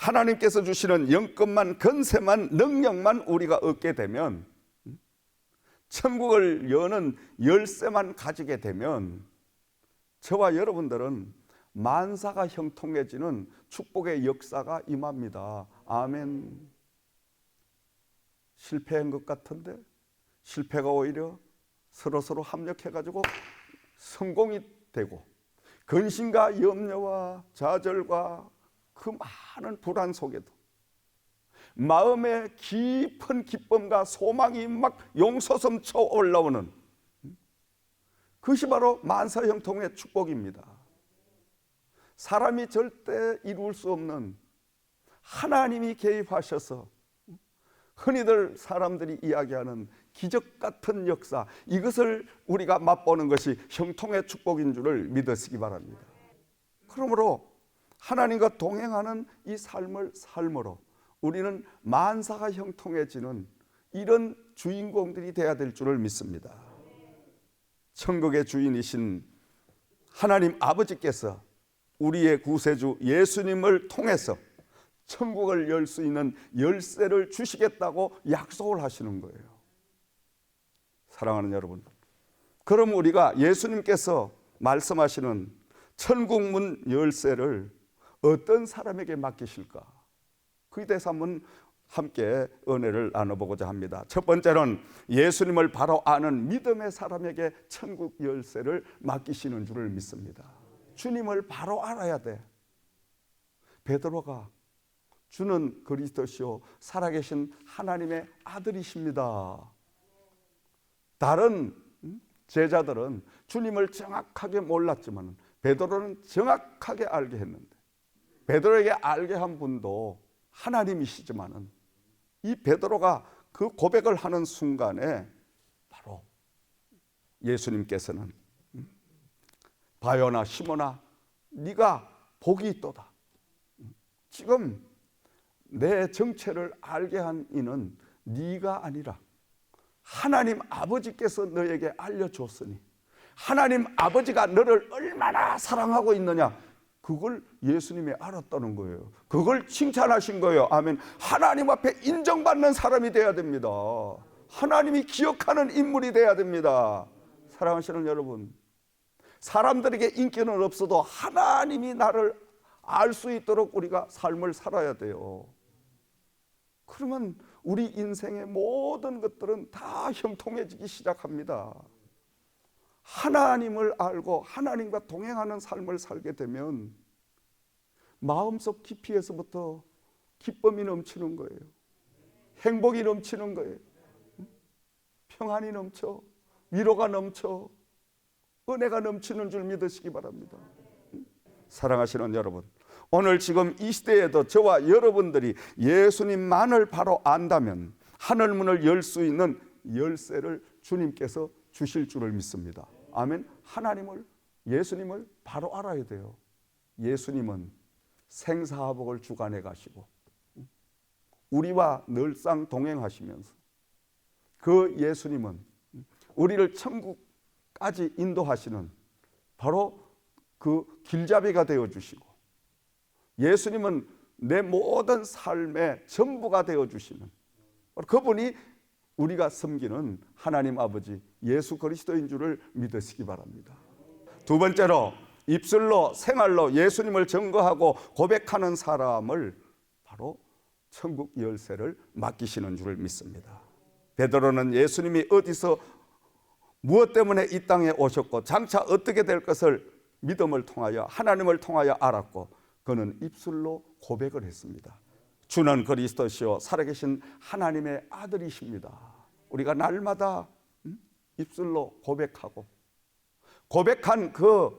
하나님께서 주시는 영권만 건세만 능력만 우리가 얻게 되면 천국을 여는 열쇠만 가지게 되면 저와 여러분들은 만사가 형통해지는 축복의 역사가 임합니다. 아멘. 실패한 것 같은데 실패가 오히려 서로 서로 합력해 가지고 성공이 되고 근심과 염려와 좌절과 그 많은 불안 속에도 마음에 깊은 기쁨과 소망이 막 용솟음 쳐 올라오는 그것이 바로 만사 형통의 축복입니다. 사람이 절대 이룰 수 없는 하나님이 개입하셔서 흔히들 사람들이 이야기하는 기적 같은 역사 이것을 우리가 맛보는 것이 형통의 축복인 줄을 믿으시기 바랍니다. 그러므로 하나님과 동행하는 이 삶을 삶으로 우리는 만사가 형통해지는 이런 주인공들이 되어야 될 줄을 믿습니다. 천국의 주인이신 하나님 아버지께서 우리의 구세주 예수님을 통해서 천국을 열 수 있는 열쇠를 주시겠다고 약속을 하시는 거예요. 사랑하는 여러분. 그럼 우리가 예수님께서 말씀하시는 천국 문 열쇠를 어떤 사람에게 맡기실까? 그에 대해서 한번 함께 은혜를 나눠보고자 합니다. 첫 번째는 예수님을 바로 아는 믿음의 사람에게 천국 열쇠를 맡기시는 줄을 믿습니다. 주님을 바로 알아야 돼. 베드로가 주는 그리스도시요 살아계신 하나님의 아들이십니다. 다른 제자들은 주님을 정확하게 몰랐지만 베드로는 정확하게 알게 했는데 베드로에게 알게 한 분도 하나님이시지만은 이 베드로가 그 고백을 하는 순간에 바로 예수님께서는 바요나 시모나 네가 복이 있도다. 지금 내 정체를 알게 한 이는 네가 아니라 하나님 아버지께서 너에게 알려줬으니 하나님 아버지가 너를 얼마나 사랑하고 있느냐 그걸 예수님이 알았다는 거예요. 그걸 칭찬하신 거예요. 아멘. 하나님 앞에 인정받는 사람이 돼야 됩니다. 하나님이 기억하는 인물이 돼야 됩니다. 사랑하시는 여러분. 사람들에게 인기는 없어도 하나님이 나를 알 수 있도록 우리가 삶을 살아야 돼요. 그러면 우리 인생의 모든 것들은 다 형통해지기 시작합니다. 하나님을 알고 하나님과 동행하는 삶을 살게 되면 마음속 깊이에서부터 기쁨이 넘치는 거예요. 행복이 넘치는 거예요. 평안이 넘쳐, 위로가 넘쳐, 은혜가 넘치는 줄 믿으시기 바랍니다. 사랑하시는 여러분, 오늘 지금 이 시대에도 저와 여러분들이 예수님만을 바로 안다면 하늘 문을 열 수 있는 열쇠를 주님께서 주실 줄을 믿습니다. 아멘. 하나님을 예수님을 바로 알아야 돼요. 예수님은 생사화복을 주관해 가시고 우리와 늘상 동행하시면서 그 예수님은 우리를 천국까지 인도하시는 바로 그 길잡이가 되어 주시고 예수님은 내 모든 삶의 전부가 되어 주시는 그분이 우리가 섬기는 하나님 아버지 예수 그리스도인 줄을 믿으시기 바랍니다. 두 번째로 입술로 생활로 예수님을 증거하고 고백하는 사람을 바로 천국 열쇠를 맡기시는 줄을 믿습니다. 베드로는 예수님이 어디서 무엇 때문에 이 땅에 오셨고 장차 어떻게 될 것을 믿음을 통하여 하나님을 통하여 알았고 그는 입술로 고백을 했습니다. 주는 그리스도시요 살아계신 하나님의 아들이십니다. 우리가 날마다 입술로 고백하고 고백한 그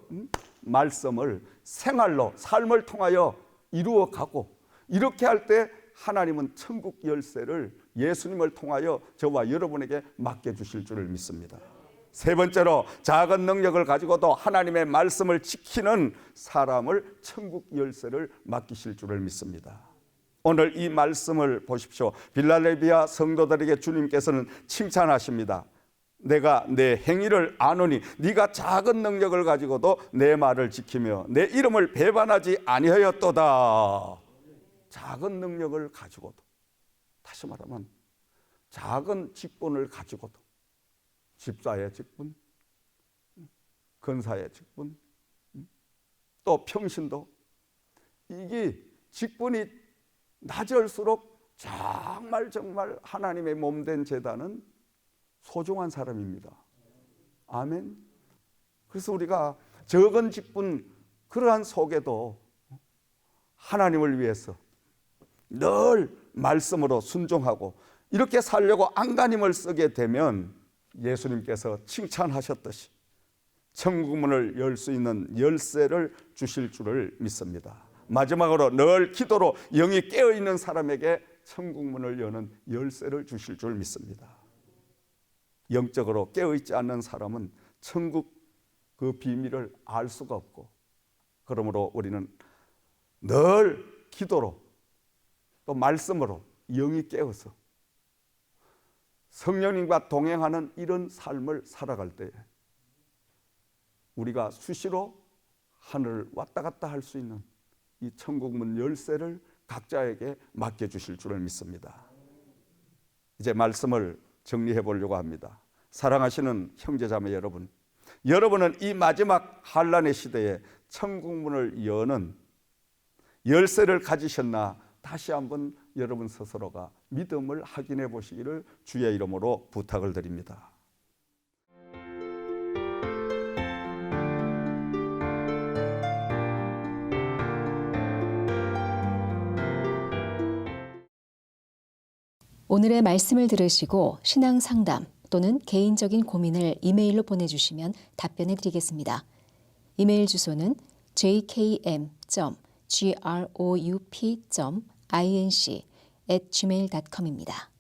말씀을 생활로 삶을 통하여 이루어 가고 이렇게 할 때 하나님은 천국 열쇠를 예수님을 통하여 저와 여러분에게 맡겨 주실 줄을 믿습니다. 세 번째로 작은 능력을 가지고도 하나님의 말씀을 지키는 사람을 천국 열쇠를 맡기실 줄을 믿습니다. 오늘 이 말씀을 보십시오. 빌라레비아 성도들에게 주님께서는 칭찬하십니다. 내가 내 행위를 아노니 네가 작은 능력을 가지고도 내 말을 지키며 내 이름을 배반하지 아니하였도다. 작은 능력을 가지고도 다시 말하면 작은 직분을 가지고도 집사의 직분, 근사의 직분, 또 평신도 이게 직분이 낮을수록 정말 정말 하나님의 몸된 재단은 소중한 사람입니다. 아멘. 그래서 우리가 적은 직분 그러한 속에도 하나님을 위해서 늘 말씀으로 순종하고 이렇게 살려고 안간힘을 쓰게 되면 예수님께서 칭찬하셨듯이 천국문을 열 수 있는 열쇠를 주실 줄을 믿습니다. 마지막으로 늘 기도로 영이 깨어 있는 사람에게 천국문을 여는 열쇠를 주실 줄 믿습니다. 영적으로 깨어 있지 않는 사람은 천국 그 비밀을 알 수가 없고 그러므로 우리는 늘 기도로 또 말씀으로 영이 깨어서 성령님과 동행하는 이런 삶을 살아갈 때에 우리가 수시로 하늘을 왔다 갔다 할 수 있는 이 천국 문 열쇠를 각자에게 맡겨 주실 줄을 믿습니다. 이제 말씀을 정리해 보려고 합니다. 사랑하시는 형제자매 여러분, 여러분은 이 마지막 환란의 시대에 천국 문을 여는 열쇠를 가지셨나 다시 한번 여러분 스스로가 믿음을 확인해 보시기를 주의 이름으로 부탁을 드립니다. 오늘의 말씀을 들으시고 신앙 상담 또는 개인적인 고민을 이메일로 보내주시면 답변해 드리겠습니다. 이메일 주소는 jkm.group.inc at gmail.com입니다.